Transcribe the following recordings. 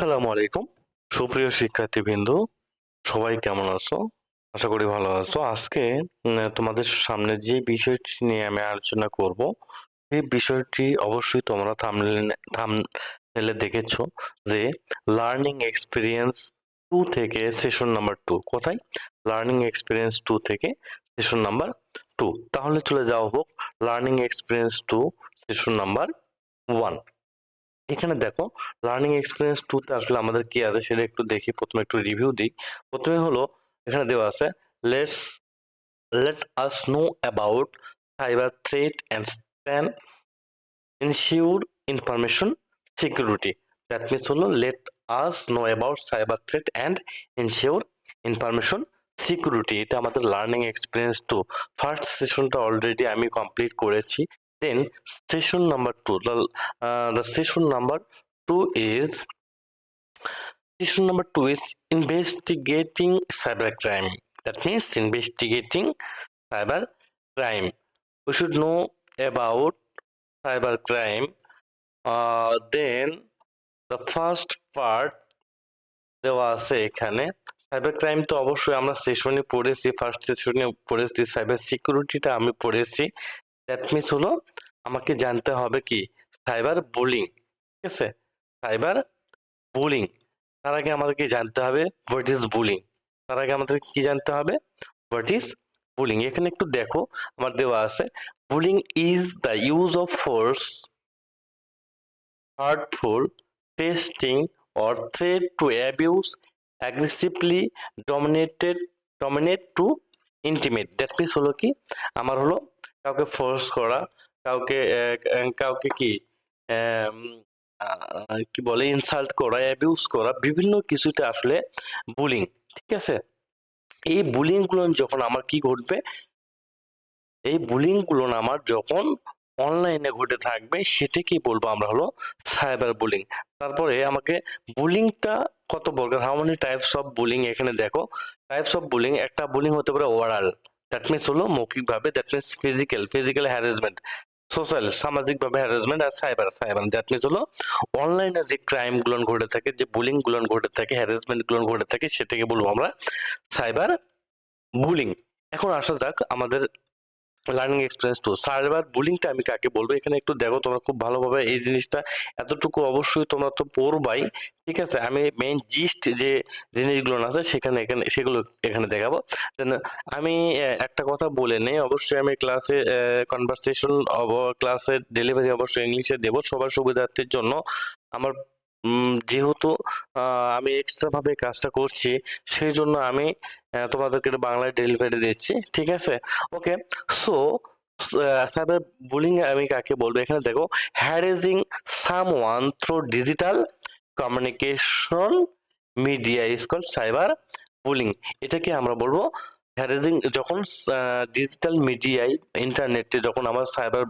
আসসালামু আলাইকুম। সুপ্রিয় শিক্ষার্থীবৃন্দ, সবাই কেমন আছো? আশা করি ভালো আছো। আজকে তোমাদের সামনে যে বিষয়টি নিয়ে আমি আলোচনা করব সেই বিষয়টি অবশ্যই তোমরা থামলে দেখেছ যে লার্নিং এক্সপিরিয়েন্স টু থেকে সেশন নাম্বার টু কোথায়? লার্নিং এক্সপিরিয়েন্স টু থেকে সেশন নাম্বার টু তাহলে চলে যাওয়া হোক learning experience two session number one এখানে দেখো লার্নিং এক্সপিরিয়েন্স টুতে আসলে আমাদের কি আছে সেটা একটু দেখি, প্রথমে একটু রিভিউ দিই। প্রথমে হলো, এখানে দেওয়া আছে let's let us know about cyber threat and span ensure information security that means হলো let us know about cyber threat and ensure information security এটা আমাদের লার্নিং এক্সপিরিয়েন্স টু ফার্স্ট সেশনটা অলরেডি আমি কমপ্লিট করেছি। Then session number two the uh, the session number two is session number two is investigating cyber crime that means investigating cyber crime we should know about cyber crime uh, then the first part দেওয়া আছে এখানে cyber crime তো অবশ্যই আমরা সেশনে পড়েছি first সেশনে পড়েছি সাইবার সিকিউরিটিটা আমি পড়েছি দ্যাট মিনস হলো আমাকে জানতে হবে কি? সাইবার বুলিং ঠিক আছে? সাইবার বুলিং তার আগে আমাদেরকে জানতে হবে হোয়াট ইজ বুলিং তার আগে আমাদের কি জানতে হবে? হোয়াট ইজ বুলিং এখানে একটু দেখো, আমার দেওয়া আছে bullying is the use of force hurtful testing or threat to abuse, aggressively dominated, dominate to intimate that means হলো কি? আমার হলো কাউকে ফোর্স করা, কাউকে কাউকে কি কি বলে ইনসাল্ট করা অ্যাবিউজ করা, বিভিন্ন কিছুতে আসলে বুলিং ঠিক আছে? এই বুলিংগুলো যখন আমার কি ঘটবে? এই বুলিংগুলো আমার যখন অনলাইনে ঘটে থাকবে সেটাকেই বলব আমরা হলো সাইবার বুলিং তারপরে আমাকে বুলিংটা কত প্রকার how many types of bullying এখানে দেখো? টাইপস অফ বুলিং একটা বুলিং হতে পারে ওরাল দ্যাট মিনস হলো মৌখিকভাবে that means physical physical harassment social সামাজিকভাবে হ্যারাসমেন্ট আর সাইবার সাইবার দ্যাট মিনস হলো অনলাইনে যে ক্রাইমগুলো ঘটে থাকে, যে বুলিংগুলো ঘটে থাকে হ্যারাসমেন্টগুলো ঘটে থাকে, সেটাকে বলব আমরা সাইবার বুলিং এখন আসা যাক আমাদের লার্নিং এক্সপিরিয়েন্স টু সাইবার বুলিংটা আমি কাকে বলব? এখানে একটু দেখো তোমরা খুব ভালোভাবে এই জিনিসটা এতটুকু অবশ্যই তোমরা তো পড়বাই। ঠিক আছে? আমি মেইন জিস্ট যে জিনিসগুলো আছে, সেখানে এখানে সেগুলো এখানে দেখাবো। Then, আমি একটা কথা বলে নেই। অবশ্যই আমি ক্লাসে কনভারসেশন ক্লাসে ডেলিভারি অবশ্যই ইংলিশে দেবো। সবার সুবিধার্থের জন্য আমার যেহেতু আমি এক্সট্রা ভাবে কাজটা করছি, সেই জন্য আমি তোমাদেরকে বাংলায় ডেলিভারি দিচ্ছি, ঠিক আছে? ওকে সো সাইবার বুলিং আমি কাকে বলব? এখানে দেখো harassing someone through digital communication media is call cyber bullying এটাকে আমরা বলব হ্যারেজিং যখন ডিজিটাল মিডিয়ায় ইন্টারনেটে যখন আমার সাইবার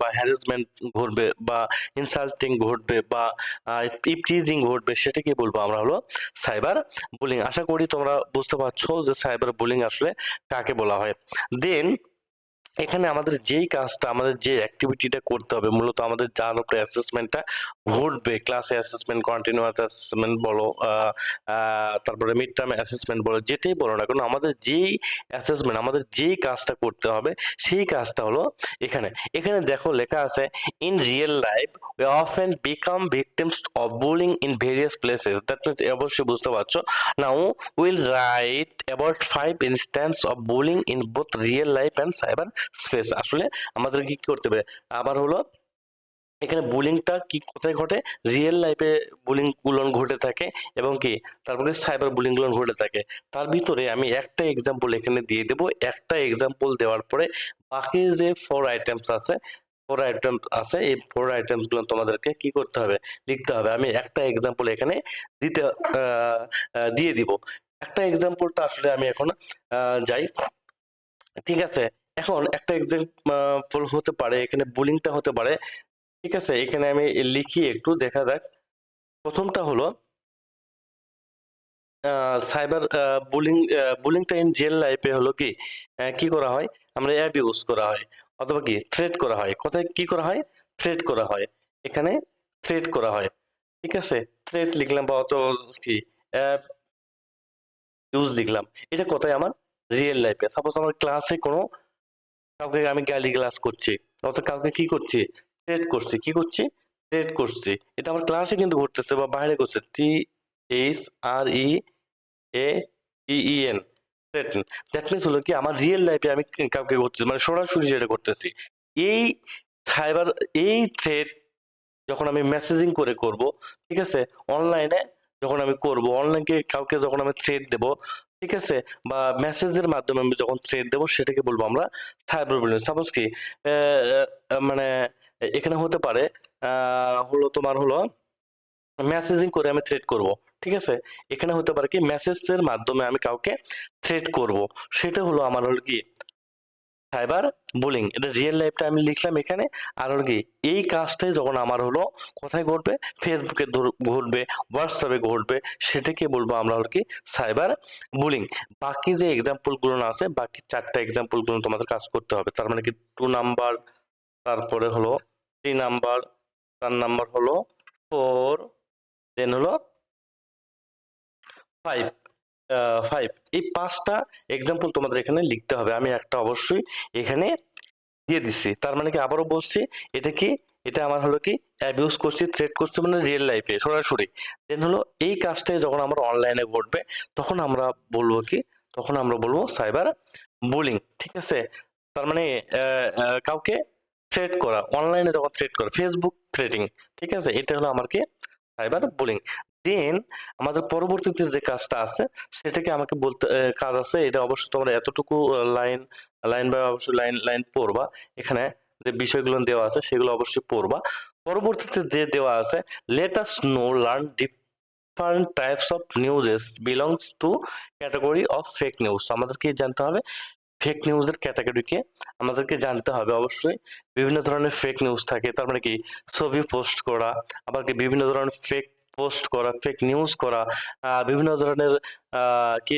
বা হ্যারাসমেন্ট ঘটবে বা ইনসাল্টিং ঘটবে বা ইপটিজিং ঘটবে সেটাকে বলব আমরা হলো সাইবার বুলিং আশা করি তোমরা বুঝতে পারছ যে সাইবার বুলিং আসলে কাকে বলা হয়? দেন এখানে আমাদের যেই কাজটা, আমাদের যে অ্যাক্টিভিটিটা করতে হবে, মূলত আমাদের যার উপরে অ্যাসেসমেন্টটা ঘটবে। ক্লাসে অ্যাসেসমেন্ট কন্টিনিউয়াস অ্যাসেসমেন্ট বলো তারপরে মিড টার্ম অ্যাসেসমেন্ট বলো, যেটাই বলো না কেন, আমাদের যেই অ্যাসেসমেন্ট আমাদের যেই কাজটা করতে হবে, সেই কাজটা হলো এখানে। এখানে দেখো লেখা আছে in real life we often become victims of bullying in various places. That means অবশ্যই বুঝতে পারছ। Now, we'll write about five instances of bullying in both real life and cyber space আসলে আমাদের কি করতে হবে? আবার হলো, এখানে বুলিংটা কি কোথায় ঘটে? রিয়েল লাইফে বুলিংগুলো ঘটে থাকে এবং কি, তারপরে সাইবার বুলিংগুলো ঘটে থাকে। তার ভিতরে আমি একটা এক্সাম্পল এখানে দিয়ে দেব। একটা এক্সাম্পল দেওয়ার পরে বাকি যে ফোর আইটেমস আছে ফোর আইটেম আছে, এই ফোর আইটেমসগুলো তোমাদেরকে কি করতে হবে? লিখতে হবে। আমি একটা এক্সাম্পল এখানে দিতে দিয়ে দিব। একটা এক্সাম্পলটা আসলে আমি এখন যাই। ঠিক আছে? এখন একটা এক্সাম্পল হতে পারে, এখানে বুলিংটা হতে পারে। ঠিক আছে, এখানে আমি লিখি একটু, দেখা যাক। প্রথমটা হলো সাইবার বুলিং বুলিংটা ইন জেল লাইফে হলো কি? কি করা হয়? আমরা অ্যাপ ইউজ করা হয়, অথবা কি? থ্রেড করা হয়। কোথায় কি করা হয়? থ্রেড করা হয়। এখানে থ্রেড করা হয়। ঠিক আছে? থ্রেড লিখলাম বা অত কি? অ্যাপ ইউজ লিখলাম। এটা কোথায়? আমার রিয়েল লাইফে সাপোজ আমার ক্লাসে কোনো কাউকে আমি গালি গ্লাস করছি। অত কাউকে কি করছি? ট্রেড করছি। কি করছি? ট্রেড করছি। এটা আমার ক্লাসে কিন্তু ঘটতেছে বা বাইরে করছে। T H R E A E N threaten that means হলো কি আমার রিয়েল লাইফে আমি কাউকে করছি মানে সরাসরি যেটা করতেছি এই সাইবার এই থ্রেড যখন আমি মেসেজিং করে করব, ঠিক আছে? অনলাইনে যখন আমি করব অনলাইনকে কাউকে যখন আমি থ্রেড দেব, ঠিক আছে? বা মেসেজের মাধ্যমে আমি যখন থ্রেড দেবো, সেটাকে বলব আমরা সাইবার বুলিং সাপোজ কি মানে এখানে হতে পারে হলো তোমার হলো মেসেজিং করে আমি থ্রেড করব, ঠিক আছে? এখানে হতে পারে কি মেসেজের মাধ্যমে আমি কাউকে থ্রেড করব। সেটা হলো আমার হলো কি সাইবার বুলিং এটা রিয়েল লাইফটা আমি লিখলাম এখানে। আর কি, এই কাজটাই যখন আমার হলো, কোথায় ঘটবে? ফেসবুকে ঘটবে হোয়াটসঅ্যাপে ঘটবে, সেটাকে বলব আমরা হলো কি সাইবার বুলিং বাকি যে এক্সাম্পলগুলো আছে, বাকি চারটা এক্সাম্পলগুলো তোমাদের কাজ করতে হবে। তার মানে কি টু নাম্বার তারপরে হলো থ্রি নাম্বার চার নাম্বার হলো ফোর দেন হলো ফাইভ ফাইভ এই পাঁচটা এক্সাম্পল তোমাদের এখানে লিখতে হবে। আমি একটা অবশ্যই এখানে দিয়ে দিচ্ছি। তার মানে কি আবারও বলছি, এটা কি, এটা আমার হলো কি অ্যাবিউজ করছি থ্রেট করছি মানে রিয়েল লাইফে সরাসরি। দেন হলো এই কাজটাই যখন আমরা অনলাইনে ঘটবে, তখন আমরা বলব কি, তখন আমরা বলব সাইবার বুলিং ঠিক আছে? তার মানে কাউকে থ্রেট করা অনলাইনে যখন থ্রেট করা ফেসবুক থ্রেটিং ঠিক আছে? এটা হলো আমার কি সাইবার বুলিং দেন আমাদের পরবর্তীতে যে কাজটা আছে, সেটাকে আমাকে বলতে কাজ আছে। এটা অবশ্যই তোমরা এতটুকু লাইন লাইন বাই অবশ্যই লাইন লাইন পড়বা। এখানে যে বিষয়গুলো দেওয়া আছে, সেগুলো অবশ্যই পড়বা। পরবর্তীতে যে দেওয়া আছে let us know learn different types of newses belongs to category of fake news আমাদেরকে জানতে হবে ফেক নিউজের ক্যাটাগরিকে আমাদেরকে জানতে হবে অবশ্যই। বিভিন্ন ধরনের ফেক নিউজ থাকে, তার মানে কি? ছবি পোস্ট করা, আবার কি বিভিন্ন ধরনের ফেক পোস্ট করা ফেক নিউজ করা বিভিন্ন ধরনের কি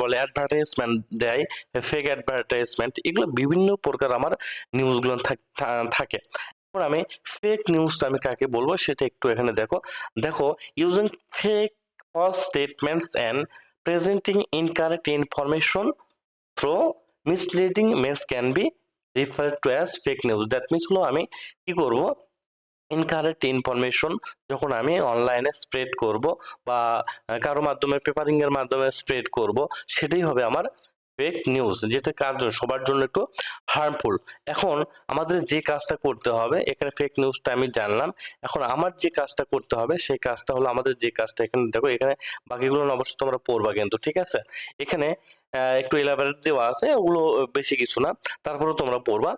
বলে অ্যাডভার্টাইজমেন্ট দেয় ফেক অ্যাডভার্টাইজমেন্ট এগুলো বিভিন্ন প্রকার আমার নিউজগুলো থাকে এবার আমি ফেক নিউজ আমি কাকে বলব সেটা একটু এখানে দেখো। দেখো using fake false statements and presenting incorrect information through misleading means can be referred to as fake news that means হলো আমি কি করব? ইনকারেক্ট ইনফরমেশন যখন আমি অনলাইনে স্প্রেড করব বা কারও মাধ্যমে পেপারিং এর মাধ্যমে স্প্রেড করব, সেটাই হবে আমার ফেক নিউজ যেটা কার জন্য সবার জন্য একটু হার্মফুল এখন আমাদের যে কাজটা করতে হবে, এখানে ফেক নিউজটা আমি জানলাম, এখন আমার যে কাজটা করতে হবে, সেই কাজটা হলো আমাদের যে কাজটা এখানে, দেখো এখানে বাকিগুলো অবশ্যই তোমরা পড়বা কিন্তু, ঠিক আছে? এখানে একটু এলাবোরেট দেওয়া আছে, ওগুলো বেশি কিছু না তারপরে তোমরা পড়বা।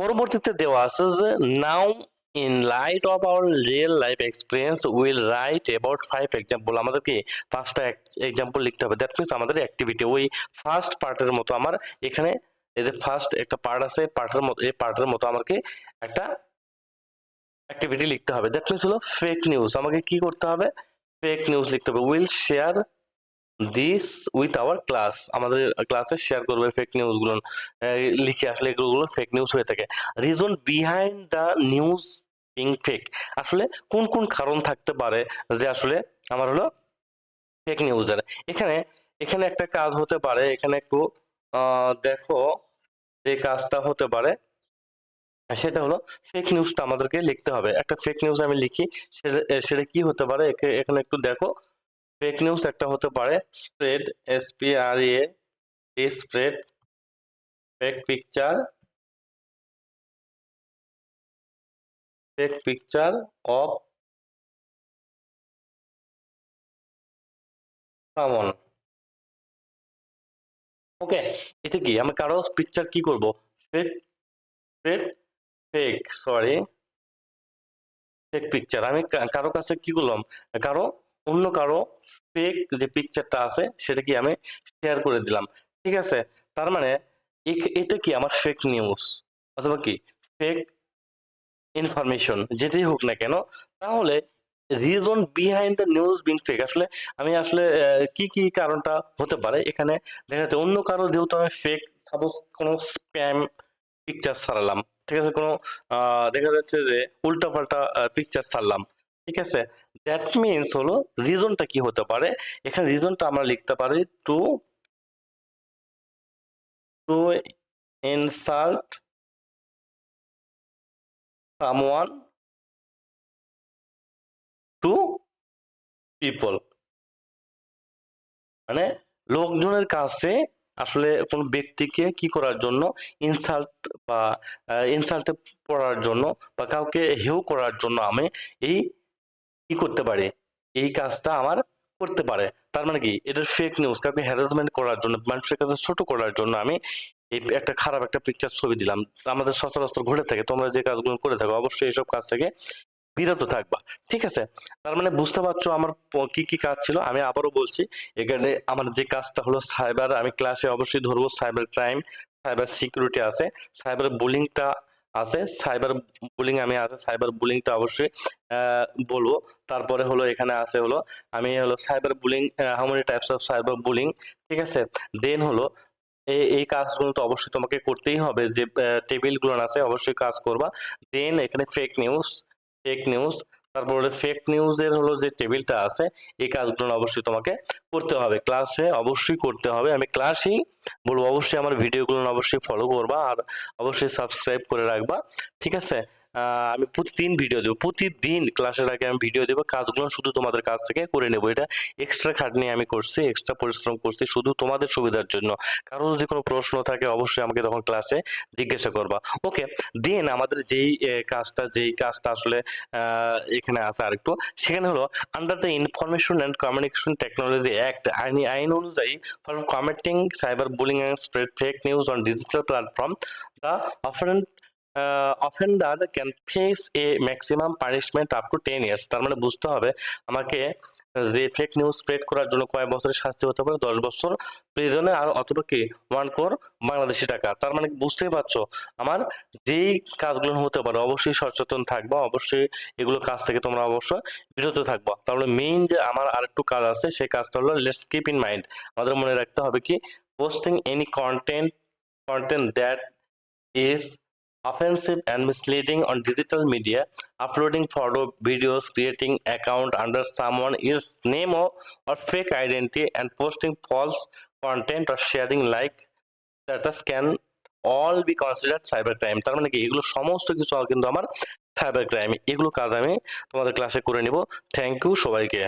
পরবর্তীতে দেওয়া আছে যে now in light of our real life experience will write about five example আমাদেরকে পাঁচটা এক্সাম্পল লিখতে হবে। দ্যাট মিনস আমাদের অ্যাক্টিভিটি ওই ফার্স্ট পার্টের মতো আমার এখানে যে ফার্স্ট একটা পার্ট আছে পার্টের মতো, এই পার্টের মতো আমাকে একটা অ্যাক্টিভিটি লিখতে হবে। দ্যাট মিনস হলো ফেক নিউজ আমাকে কি করতে হবে? ফেক নিউজ লিখতে হবে। Will share this with our class আমাদের ক্লাসে শেয়ার করবে ফেক নিউজগুলো লিখে আসলে এগুলো ফেক নিউজ হয়ে থাকে। Reason behind the news being fake আসলে কোন কোন কারণ থাকতে পারে যে আসলে আমার হলো ফেক নিউজের এখানে এখানে একটা কাজ হতে পারে, এখানে একটু দেখো যে কাজটা হতে পারে। সেটা হলো ফেক নিউজটা আমাদেরকে লিখতে হবে। একটা ফেক নিউজ আমি লিখি, সেটা কি হতে পারে? এখানে একটু দেখো। ফেক নিউজ একটা হতে পারে। Spread S P R A spread fake picture fake picture of someone okay এটা কি? আমি কারও পিকচার কি করব? Fake fake fake sorry fake picture আমি কারও কাছে কি করলাম? কারও অন্য কারও ফেক যে পিকচারটা আছে, সেটা কি আমি শেয়ার করে দিলাম। ঠিক আছে? তার মানে এটা কি আমার ফেক নিউজ অথবা কি? ফেক ইনফরমেশন যেটাই হোক না কেন, তাহলে reason behind the news being fake আসলে আমি আসলে কি কি কারণটা হতে পারে? এখানে দেখা যাচ্ছে অন্য কারও যেহেতু আমি ফেক সাপোজ কোনো স্প্যাম পিকচার ছাড়লাম, ঠিক আছে? কোনো দেখা যাচ্ছে যে উল্টাপাল্টা পিকচার ছাড়লাম। ঠিক আছে? দ্যাট মিনস হলো রিজনটা কি হতে পারে? এখানে রিজনটা আমরা লিখতে পারি to to insult someone to people মানে লোকজনের কাছে আসলে কোনো ব্যক্তিকে কি করার জন্য? ইনসাল্ট বা ইনসাল্টে পড়ার জন্য বা কাউকে হেউ করার জন্য আমি এই কি করতে পারে? এই কাজটা আমার করতে পারে। তার মানে কি? এটা ফেক নিউজ কাউকে হ্যারাসমেন্ট করার জন্য, মানুষের কাছে ছোট করার জন্য আমি এই একটা খারাপ একটা পিকচার ছবি দিলাম। আমাদের সচরাচর ঘটে থাকে, তোমরা যে কাজগুলো করে থাকো, অবশ্যই এইসব কাজ থেকে বিরত থাকবা। ঠিক আছে? তার মানে বুঝতে পারছ আমার কি কি কাজ ছিল? আমি আবারও বলছি, এখানে আমার যে কাজটা হলো সাইবার আমি ক্লাসে অবশ্যই ধরবো সাইবার ক্রাইম সাইবার সিকিউরিটি আছে। সাইবার বুলিংটা আছে সাইবার বুলিং আমি আছে সাইবার বুলিংটা অবশ্যই বলব। তারপরে হলো এখানে আছে হলো, আমি হলো cyber bullying how many types of cyber bullying ঠিক আছে? দেন হলো এই কাজগুলো তো অবশ্যই তোমাকে করতেই হবে, যে টেবিলগুলো আছে, অবশ্যই কাজ করবা। দেন এখানে ফেক নিউজ ফেক নিউজ তারপরে ফেক নিউজের হলো যে টেবিলটা আছে, এই কাজগুলো অবশ্যই তোমাকে করতে হবে। ক্লাসে অবশ্যই করতে হবে। আমি ক্লাসেই বলব, অবশ্যই আমার ভিডিওগুলো অবশ্যই ফলো করবা আর অবশ্যই সাবস্ক্রাইব করে রাখবা। ঠিক আছে? আমি প্রতিদিন ভিডিও দেবো। প্রতিদিন ক্লাসের আগে আমি ভিডিও দেবো। কাজগুলো শুধু তোমাদের কাছ থেকে করে নেব। এটা এক্সট্রা খাটনি আমি করছি এক্সট্রা পরিশ্রম করছি শুধু তোমাদের সুবিধার জন্য। কারও যদি কোনো প্রশ্ন থাকে, অবশ্যই আমাকে তখন ক্লাসে জিজ্ঞাসা করবা। ওকে দেন আমাদের যেই কাজটা যেই কাজটা আসলে এখানে আছে আরেকটু। সেখানে হলো under the information and communication technology act আইন আইন অনুযায়ী for committing cyber bullying and spread fake news on digital platform the offend offender can face a maximum punishment up to ten years তার মানে বুঝতে হবে আমাকে যে ফেক নিউজ স্প্রেড করার জন্য কয়েক বছরের শাস্তি হতে পারে, দশ বছর প্রিজনে আর অথবা কি ওয়ান কোর বাংলাদেশি টাকা। তার মানে বুঝতেই পারছ, আমার যেই কাজগুলো হতে পারে, অবশ্যই সচেতন থাকবা, অবশ্যই এগুলো কাজ থেকে তোমরা অবশ্যই বিরত থাকবা। তাহলে মেইন যে আমার আরেকটু কাজ আছে, সেই কাজটা হলো লেটস কিপ ইন মাইন্ড আমাদের মনে রাখতে হবে কি posting any content content that is offensive and misleading on digital media uploading photo videos creating account under someone else's name or, or fake identity and posting false content or sharing like status can all be considered cyber crime তার মানে কি এগুলো সমস্ত কিছু কিন্তু আমার cyber crime এগুলো কাজ আমি তোমাদের ক্লাসে করে নিব থ্যাংক ইউ সবাইকে